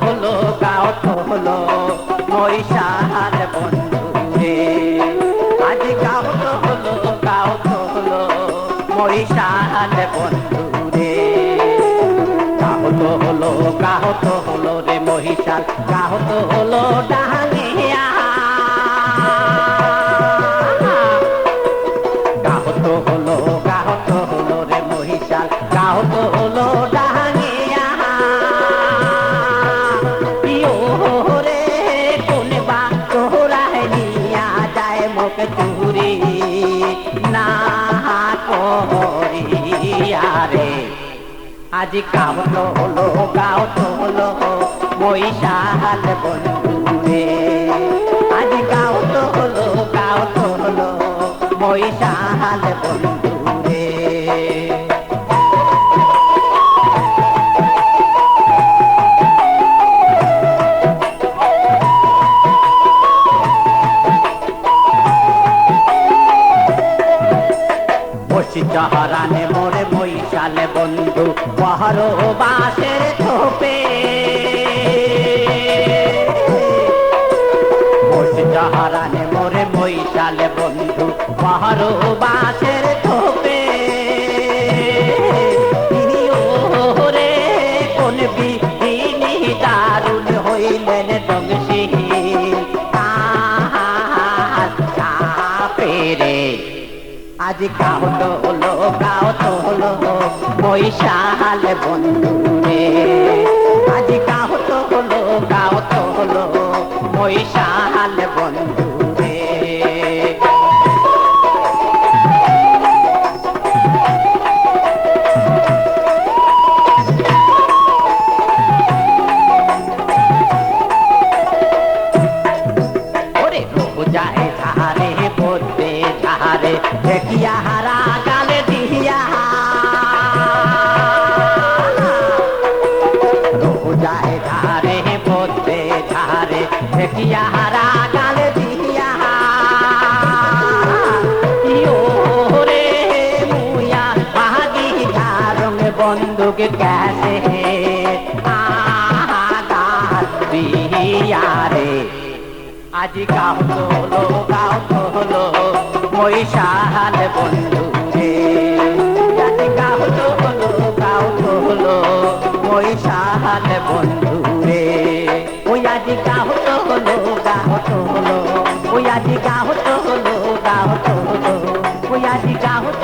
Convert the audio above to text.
হলো গাওত হলো মহিষার বন্ধুরে। আজ গাওত হলো গাওত হলো মহিষার বন্ধুরে। রে হলো গাহত হলো রে মহিষাল গাহত হলো চুরি না করিয়া রে। আজ কাহত হলো গাও হলো বৈশাল বন্ধুরে। গাও কাহত হলো কাহত হলো মহিষাল বন্ধু বসি চহরানে মোরে মহিষালে বন্ধু পহরো বাসের থোপে বসি চহরানে মোরে মহিষালে বন্ধু পহরো বাসের থোপে রে কোন বিহিনী দারুণ হইলেন দংশী আজ কাহত হলো কাহত হলো, বৈশাল বন্ধু রে আজ কাহত হলো কাহত হলো, বৈশাল বন্ধু দিয়া ইয়ো রে আজ গাও তোলো গাও তোলো মহিষাল বন্ধু রে আজ গাও তোলো তোলো মহিষাল বন্ধু ওই আজ গাও ওই আজ গাও তোলো গাও তোলো ওই আজ গাও তোলো